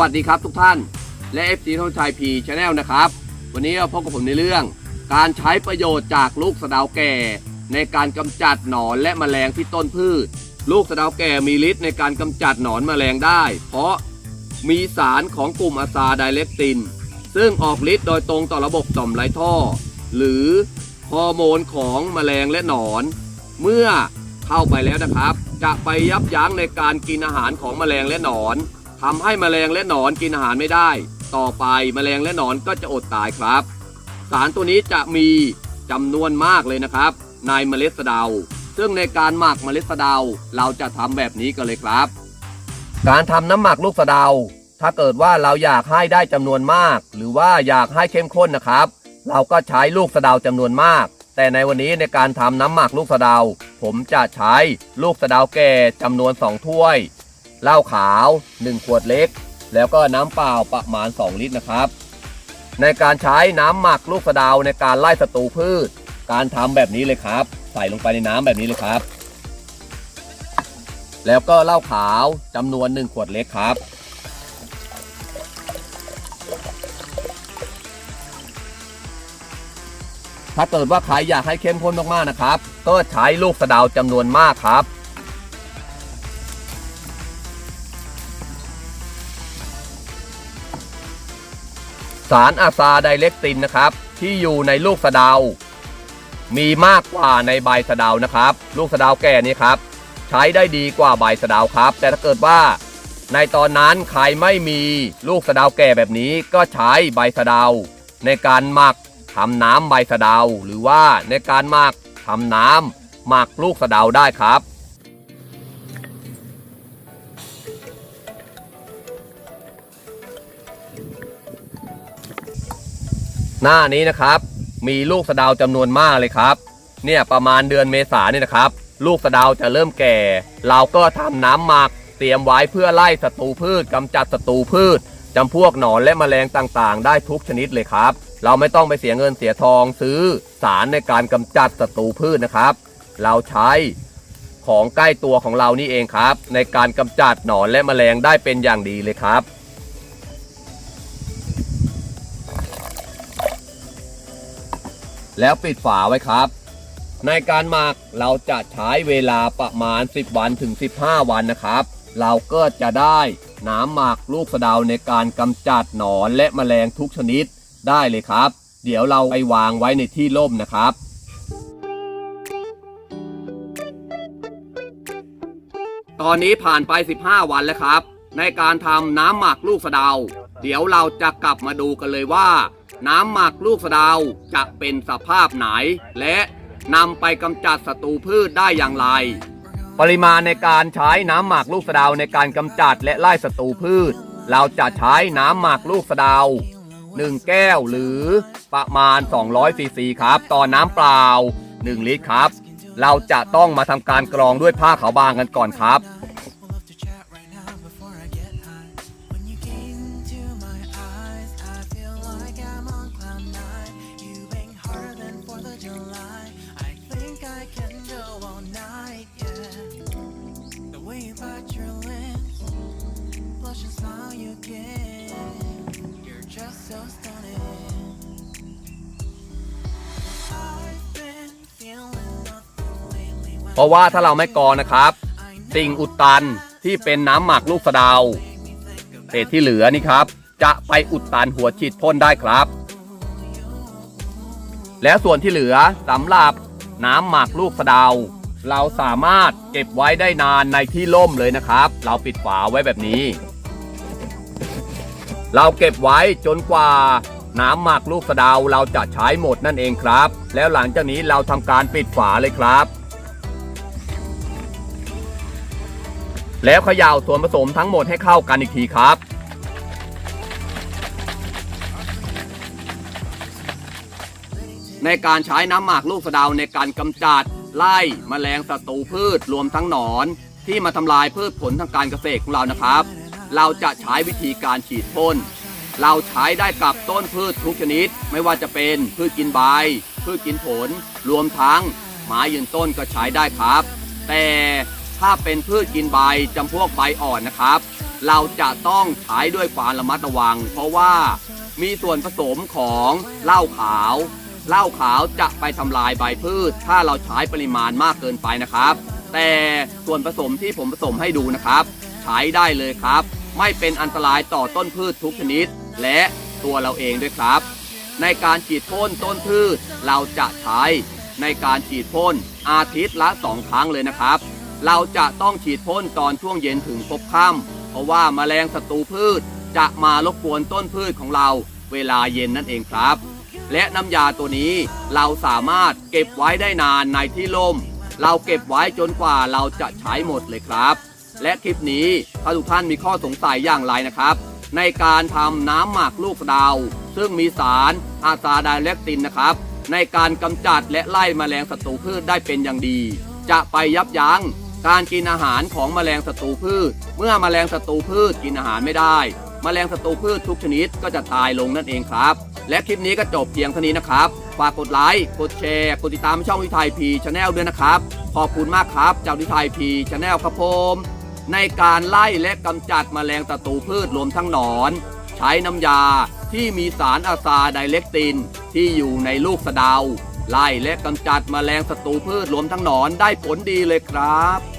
วัสดีครับทุกท่าน และ FC ท่องชายพีชาแนลนะครับ วันนี้พบกับผมในเรื่อง การใช้ประโยชน์จากลูกสะดาแก่ ในการกำจัดหนอนและแมลงที่ต้นพืช ลูกสะดาแก่มีฤทธิ์ในการกำจัดหนอนแมลงได้ เพราะมีสารของกลุ่มอะซาไดเลกติน ซึ่งออกฤทธิ์โดยตรงต่อระบบต่อมไรท่อ หรือฮอร์โมนของแมลงและหนอน เมื่อเข้าไปแล้วนะครับ จะไปยับยั้งในการกินอาหารของแมลงและหนอน ทำให้แมลงและหนอนกินอาหารไม่ได้ ต่อไปแมลงและหนอนก็จะอดตายครับ สารตัวนี้จะมีจำนวนมากเลยนะครับ ในเมล็ดสะเดา ซึ่งในการหมักเมล็ดสะเดาเราจะทำแบบนี้กันเลยครับ การทำน้ำหมักลูกสะเดา ถ้าเกิดว่าเราอยากให้ได้จำนวนมาก หรือว่าอยากให้เข้มข้นนะครับ เราก็ใช้ลูกสะเดาจำนวนมากแต่ในวันนี้ในการทำน้ำหมักลูกสะเดา ผมจะใช้ลูกสะเดาแก่จำนวน 2 ถ้วย เหล้าขาว 1 ขวดเล็ก แล้วก็น้ำเปล่าประมาณ 2 ลิตรนะครับ ในการใช้น้ำหมักลูกสะดาวในการไล่ศัตรูพืช การทำแบบนี้เลยครับ ใส่ลงไปในน้ำแบบนี้เลยครับ แล้วก็เหล้าขาวจำนวน 1 ขวดเล็กครับถ้าเกิดว่าใครอยากให้เข้มข้นมากๆนะครับ ก็ใช้ลูกสะดาวจำนวนมากครับ สารอะซาไดเล็กตินนะครับ ที่อยู่ในลูกสะเดา มีมากกว่าในใบสะเดานะครับ ลูกสะเดาแก่นี้ครับ ใช้ได้ดีกว่าใบสะเดาครับ แต่ถ้าเกิดว่าในตอนนั้นใครไม่มีลูกสะเดาแก่แบบนี้ก็ใช้ใบสะเดา ในการหมักทำน้ำใบสะเดา หรือว่าในการหมักทำน้ำหมักลูกสะเดาได้ครับ หน้านี้นะครับ มีลูกสะดาวจำนวนมากเลยครับ เนี่ยประมาณเดือนเมษาเนี่ยนะครับ ลูกสะดาวจะเริ่มแก่ เราก็ทำน้ำหมัก เตรียมไว้เพื่อไล่ศัตรูพืชกำจัดศัตรูพืชจำพวกหนอนและแมลงต่างๆ ได้ทุกชนิดเลยครับ เราไม่ต้องไปเสียเงินเสียทองซื้อสารในการกำจัดศัตรูพืชนะครับ เราใช้ของใกล้ตัวของเรานี่เองครับ ในการกำจัดหนอนและแมลงได้เป็นอย่างดีเลยครับ แล้วปิดฝาไว้ครับ ในการหมักเราจะใช้เวลาประมาณ 10 วันถึง 15 วันนะครับ เราก็จะได้น้ำหมักลูกสะเดาในการกำจัดหนอนและแมลงทุกชนิดได้เลยครับ เดี๋ยวเราไปวางไว้ในที่ร่มนะครับตอนนี้ผ่านไป 15 วันแล้วครับ ในการทำน้ำหมักลูกสะเดา เดี๋ยวเราจะกลับมาดูกันเลยว่า น้ำหมักลูกสะดาวจะเป็นสภาพไหน และนำไปกำจัดศัตรูพืชได้อย่างไร ปริมาณในการใช้น้ำหมักลูกสะดาวในการกำจัดและไล่ศัตรูพืช เราจะใช้น้ำหมักลูกสะดา1แก้วหรือประมาณ 200ซีซีครับต่อน้ำเปล่า 1 ลิตรครับ เราจะต้องมาทำการกรองด้วยผ้าขาวบางกันก่อนครับ เพราะว่าถ้าเราไม่กรอนะครับ สิ่งอุดตันที่เป็นน้ำหมักลูกสะเดาเศษที่เหลือนี่ครับ จะไปอุดตันหัวฉีดพ่นได้ครับ แล้วส่วนที่เหลือสำหรับน้ำหมักลูกสะเดา เราสามารถเก็บไว้ได้นานในที่ร่มเลยนะครับ เราปิดฝาไว้แบบนี้ เราเก็บไว้จนกว่าน้ำหมักลูกสะเดาเราจะใช้หมดนั่นเองครับ แล้วหลังจากนี้เราทำการปิดฝาเลยครับ แล้วเขย่าส่วนผสมทั้งหมดให้เข้ากันอีกทีครับ ในการใช้น้ำหมักลูกสะเดาในการกำจัดไล่มแมลงศัตรูพืชรวมทั้งหนอน ที่มาทำลายพืชผลทางการเกษตรของเรานะครับ เราจะใช้วิธีการฉีดพ่นเราใช้ได้กับต้นพืชทุกชนิด ไม่ว่าจะเป็นพืชกินใบ พืชกินผล รวมทั้งไม้ยืนต้นก็ใช้ได้ครับ แต่ ถ้าเป็นพืชกินใบจำพวกใบอ่อนนะครับ เราจะต้องใช้ด้วยความระมัดระวัง เพราะว่ามีส่วนผสมของเหล้าขาว เหล้าขาวจะไปทำลายใบพืช ถ้าเราใช้ปริมาณมากเกินไปนะครับ แต่ส่วนผสมที่ผมผสมให้ดูนะครับ ใช้ได้เลยครับ ไม่เป็นอันตรายต่อต้นพืชทุกชนิด และตัวเราเองด้วยครับ ในการฉีดพ่นต้นพืชเราจะใช้ในการฉีดพ่นอาทิตย์ละสองครั้งเลยนะครับ เราจะต้องฉีดพ่นตอนช่วงเย็นถึงพบค่ำเพราะว่าแมลงศัตรูพืช จะมารบกวนต้นพืชของเราเวลาเย็นนั่นเองครับ และน้ำยาตัวนี้เราสามารถเก็บไว้ได้นานในที่ร่ม เราเก็บไว้จนกว่าเราจะใช้หมดเลยครับ และคลิปนี้ถ้าทุกท่านมีข้อสงสัยอย่างไรนะครับ ในการทำน้ำหมักลูกสะเดา ซึ่งมีสารอาซาไดเล็กตินนะครับ ในการกำจัดและไล่แมลงศัตรูพืชได้เป็นอย่างดี จะไปยับยั้ง การกินอาหารของแมลงศัตรูพืช เมื่อแมลงศัตรูพืชกินอาหารไม่ได้ แมลงศัตรูพืชทุกชนิดก็จะตายลงนั่นเองครับ และคลิปนี้ก็จบเพียงเท่านี้นะครับ ฝากกดไลค์ กดแชร์ กดติดตามช่องวิทยพีชาแนลด้วยนะครับ ขอบคุณมากครับเจ้าวิทยพีชาแนลครับผมในการไล่และกำจัดแมลงศัตรูพืชรวมทั้งหนอน ใช้น้ำยาที่มีสารอาซาไดเล็กตินที่อยู่ในลูกสะเดา ไล่และกำจัดแมลงศัตรูพืชรวมทั้งหนอนได้ผลดีเลยครับ